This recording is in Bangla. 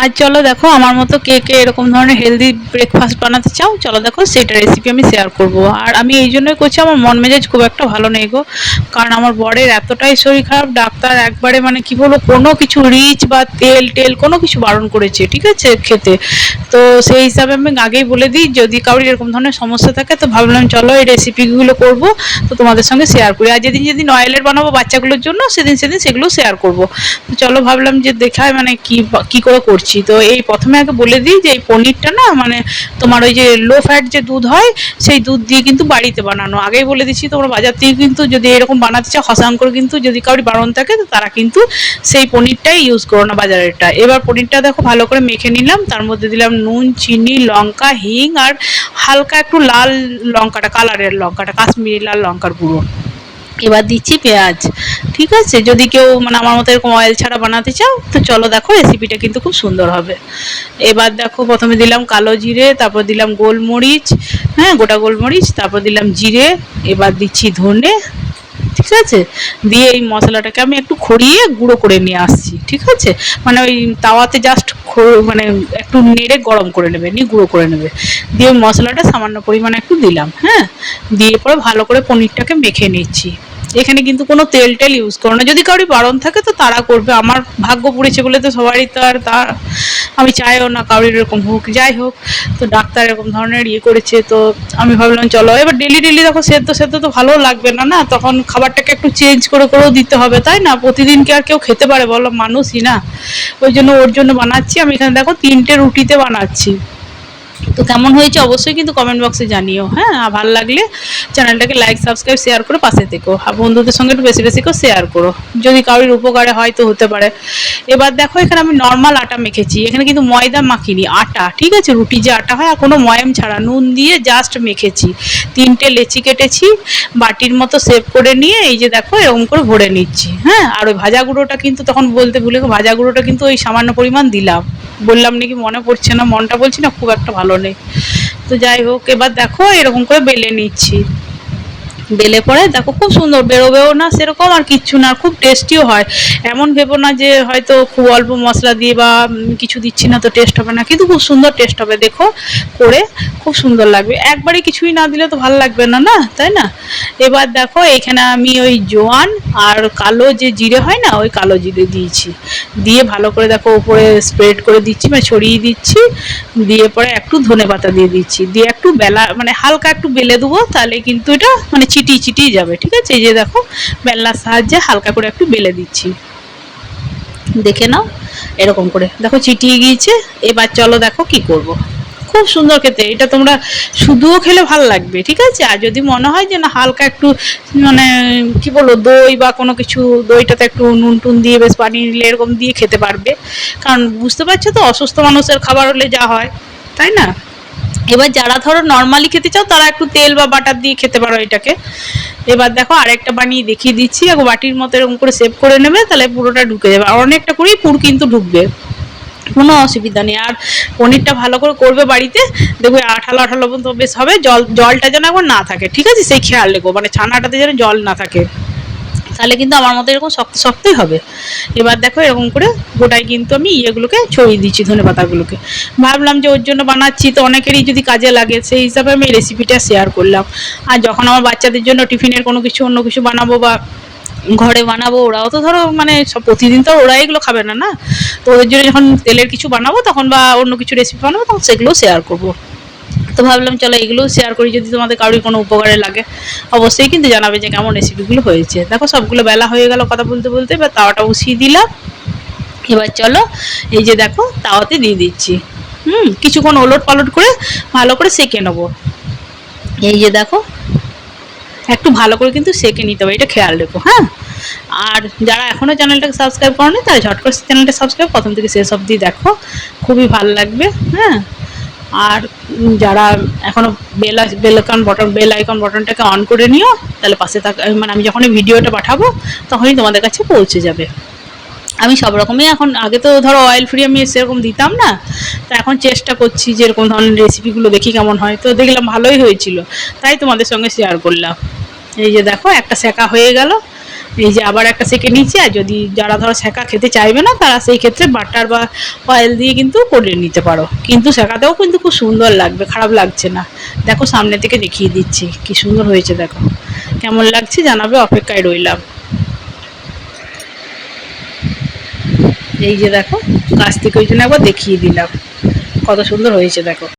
আর চলো দেখো, আমার মতো কে কে এরকম ধরনের হেলদি ব্রেকফাস্ট বানাতে চাও, চলো দেখো সেটা রেসিপি আমি শেয়ার করব। আর আমি এই জন্যই করছি, আমার মন মেজাজ খুব একটা ভালো নেই গো। কারণ আমার বরের এতটাই শরীর খারাপ, ডাক্তার একবারে মানে কি বলব, কোনো কিছু রিচ বা তেল টেল কোনো কিছু বারণ করেছে, ঠিক আছে, খেতে। তো সেই হিসাবে আমি আগেই বলে দিই, যদি কারোর এরকম ধরনের সমস্যা থাকে, তো ভাবলাম চলো এই রেসিপিগুলো করব, তো তোমাদের সঙ্গে শেয়ার করি। আর যেদিন যেদিন অয়েলের বানাবো বাচ্চাগুলোর জন্য, সেদিন সেদিন সেগুলো শেয়ার করব। তো চলো ভাবলাম যে দেখায় মানে কি কি করে করছি। তো এই প্রথমে আগে বলে দিই যে এই পনিরটা না মানে তোমার ওই যে লো ফ্যাট যে দুধ হয়, সেই দুধ দিয়ে কিন্তু বাড়িতে বানানো। আগেই বলে দিচ্ছি, তোমরা বাজার থেকে কিন্তু যদি এরকম বানাতে চাও করে কিন্তু যদি কারোর বারণ থাকে, তো তারা কিন্তু সেই পনিরটাই ইউজ করো না বাজারেরটা। এবার পনিরটা দেখো ভালো করে মেখে নিলাম। তার মধ্যে দিলাম নুন, চিনি, লঙ্কা, হিং, আর হালকা একটু লাল লঙ্কাটা কালারের লঙ্কাটা, কাশ্মীরি লাল লঙ্কার গুঁড়ো। এবার দিচ্ছি পেঁয়াজ, ঠিক আছে? যদি কেউ মানে আমার মতো এরকম অয়েল ছাড়া বানাতে চাও, তো চলো দেখো রেসিপিটা কিন্তু খুব সুন্দর হবে। এবার দেখো প্রথমে দিলাম কালো জিরে, তারপর দিলাম গোলমরিচ হ্যাঁ গোটা গোলমরিচ, তারপর দিলাম জিরে, এবার দিচ্ছি ধনে, ঠিক আছে? দিয়ে এই মশলাটাকে আমি একটু খড়িয়ে গুঁড়ো করে নিয়ে আসছি, ঠিক আছে? মানে ওই তাওয়াতে জাস্ট মানে একটু নেড়ে গরম করে নেবে, নিয়ে গুঁড়ো করে নেবে। দিয়ে মশলাটা সামান্য পরিমাণে একটু দিলাম হ্যাঁ? দিয়ে পরে ভালো করে পনিরটাকে মেখে নিচ্ছি। এখানে কিন্তু কোনো তেল টেল ইউজ করো না। যদি কারোর বারণ থাকে তো তারা করবে। আমার ভাগ্য পড়েছে বলে তো সবারই তো আর তা আমি চাইও না কারোর এরকম হোক। যাই হোক, তো ডাক্তার এরকম ধরনের ইয়ে করেছে, তো আমি ভাবলাম চলো। এবার ডেলি ডেলি দেখো, সেদ্ধ সেদ্ধ তো ভালো লাগবে না না? তখন খাবারটাকে একটু চেঞ্জ করে করেও দিতে হবে, তাই না? প্রতিদিন কি আর কেউ খেতে পারে? বলো, মানুষই না। ওই জন্য ওর জন্য বানাচ্ছি। আমি এখানে দেখো তিনটে রুটিতে বানাচ্ছি। তো কেমন হয়েছে অবশ্যই কিন্তু কমেন্ট বক্সে জানিও হ্যাঁ? আর ভালো লাগলে চ্যানেলটাকে লাইক সাবস্ক্রাইব শেয়ার করে পাশে থেকো। আর বন্ধুদের সঙ্গে একটু বেশি বেশি করে শেয়ার করো। যদি কারোর উপকারে হয় তো হতে পারে। এবার দেখো, এখানে আমি নর্মাল আটা মেখেছি। এখানে কিন্তু ময়দা মাখিনি, আটা, ঠিক আছে? রুটি যে আটা হয়, আর কোনো ময়াম ছাড়া। নুন দিয়ে জাস্ট মেখেছি। তিনটে লেচি কেটেছি, বাটির মতো সেভ করে নিয়ে এই যে দেখো, এরকম করে ভরে নিচ্ছি হ্যাঁ? আর ওই ভাজা গুঁড়োটা কিন্তু তখন বলতে ভুলে ভাজা গুঁড়োটা কিন্তু ওই সামান্য পরিমাণ দিলাম। বললাম নাকি মনে পড়ছে না, মনটা বলছি না, খুব একটা ভালো নেই। তো যাই হোক, এবার দেখো, এরকম করে বেলে নিচ্ছি। বেলে পরে দেখো খুব সুন্দর, বেরোবেও না সেরকম আর কিচ্ছু না, খুব টেস্টিও হয়। এমন ভেবো না যে হয়তো খুব অল্প মশলা দিয়ে বা কিছু দিচ্ছি না তো টেস্ট হবে না, কিন্তু খুব সুন্দর টেস্ট হবে, দেখো, করে খুব সুন্দর লাগবে। একবারে কিছুই না দিলে তো ভালো লাগবে না না? তাই না? এবার দেখো, এখানে আমি ওই জোয়ান আর কালো যে জিরে হয় না, ওই কালো জিরে দিয়েছি। দিয়ে ভালো করে দেখো, উপরে স্প্রেড করে দিচ্ছি মানে ছড়িয়ে দিচ্ছি, দিয়ে পরে একটু ধনে পাতা দিয়ে দিচ্ছি। দিয়ে একটু বেলা মানে হালকা একটু বেলে দেবো, তাহলে কিন্তু এটা মানে চিটিয়ে চিটিয়ে যাবে, ঠিক আছে? এই যে দেখো, বেলনার সাহায্যে হালকা করে একটু বেলে দিচ্ছি। দেখে নাও, এরকম করে। দেখো চিটিয়ে গিয়েছে। এবার চলো দেখো কি করব। খুব সুন্দর খেতে। এটা তোমরা শুধুও খেলে ভালো লাগবে, ঠিক আছে? আর যদি মনে হয় যে, না, হালকা একটু মানে কি বলব, দই বা কোনো কিছু, দইটাতে একটু নুন টুন দিয়ে বেশ পানি নিলে এরকম দিয়ে খেতে পারবে। কারণ, বুঝতে পারছ তো, অসুস্থ মানুষের খাবার হলে যা হয়, তাই না? এবার যারা ধরো নর্মালি খেতে চাও, তারা একটু তেল বা বাটার দিয়ে খেতে পারো এটাকে। এবার দেখো আরেকটা বানিয়ে দেখিয়ে দিচ্ছি। এক বাটির মতো এরকম করে সেভ করে নেবে, তাহলে পুরোটা ঢুকে যাবে। আর অনেকটা করেই পুর কিন্তু ঢুকবে। কোনো অসুবিধা নেই। আর পনিরটা ভালো করে করবে বাড়িতে, দেখবে আঠালো আঠালো মতো বেশ হবে। জল, জলটা যেন একবার না থাকে, ঠিক আছে? সেই খেয়াল রেখো। মানে ছানাটাতে যেন জল না থাকে। তাহলে কিন্তু আমার মতো এরকম শক্ত শক্তই হবে। এবার দেখো এরকম করে গোটায় কিন্তু আমি ইয়েগুলোকে ছড়িয়ে দিচ্ছি, ধনে পাতাগুলোকে। ভাবলাম যে ওর জন্য বানাচ্ছি, তো অনেকেরই যদি কাজে লাগে, সেই হিসাবে আমি রেসিপিটা শেয়ার করলাম। আর যখন আমার বাচ্চাদের জন্য টিফিনের কোনো কিছু, অন্য কিছু বানাবো বা ঘরে বানাবো, ওরাও তো ধরো মানে সব প্রতিদিন তো ওরা এগুলো খাবে না না? তো ওদের জন্য যখন তেলের কিছু বানাবো তখন বা অন্য কিছু রেসিপি বানাবো তখন সেগুলোও শেয়ার করব। তো ভাবলাম, চলো এগুলোও শেয়ার করি, যদি তোমাদের কারোর কোনো উপকারে লাগে, অবশ্যই কিন্তু জানাবে যে কেমন রেসিপিগুলো হয়েছে। দেখো, সবগুলো বেলা হয়ে গেল কথা বলতে বলতে, এবার তাওয়াটা উসিয়ে দিলাম। এবার চলো, এই যে দেখো, তাওয়াতে দিয়ে দিচ্ছি। হুম, কিছুক্ষণ ওলট পালট করে ভালো করে সেকে নেব। এই যে দেখো, একটু ভালো করে কিন্তু সেকে নিতে হবে, এটা খেয়াল রেখো হ্যাঁ? আর যারা এখনও চ্যানেলটাকে সাবস্ক্রাইব করেনি, তারা ঝট করে চ্যানেলটা সাবস্ক্রাইব প্রথম থেকে শেষ অবধি দেখো। খুবই ভালো লাগবে হ্যাঁ? আর যারা এখনও bell bell icon button bell icon বটনটাকে on করে নিও, তাহলে পাশে থাকা মানে আমি যখনই ভিডিওটা পাঠাবো, তখনই তোমাদের কাছে পৌঁছে যাবে। আমি সব রকমই এখন, আগে তো ধরো অয়েল ফ্রি আমি সেরকম দিতাম না, তো এখন চেষ্টা করছি যে এরকম ধরনের রেসিপিগুলো দেখি কেমন হয়। তো দেখলাম ভালোই হয়েছিল, তাই তোমাদের সঙ্গে শেয়ার করলাম। এই যে দেখো, একটা সেকা হয়ে গেল এই যে আবার একটা সেকে নিচ্ছে আর যদি যারা ধরো সেকা খেতে চাইবে না, তারা সেই ক্ষেত্রে বাটার বা অয়েল দিয়ে কিন্তু করে নিতে পারো। কিন্তু সেকাতেও কিন্তু খুব সুন্দর লাগবে, খারাপ লাগছে না। দেখো সামনে থেকে দেখিয়ে দিচ্ছি, কি সুন্দর হয়েছে দেখো। কেমন লাগছে জানাবে, অপেক্ষায় রইলাম। এই যে দেখো কাছ থেকে ওই জন্য একবার দেখিয়ে দিলাম, কত সুন্দর হয়েছে দেখো।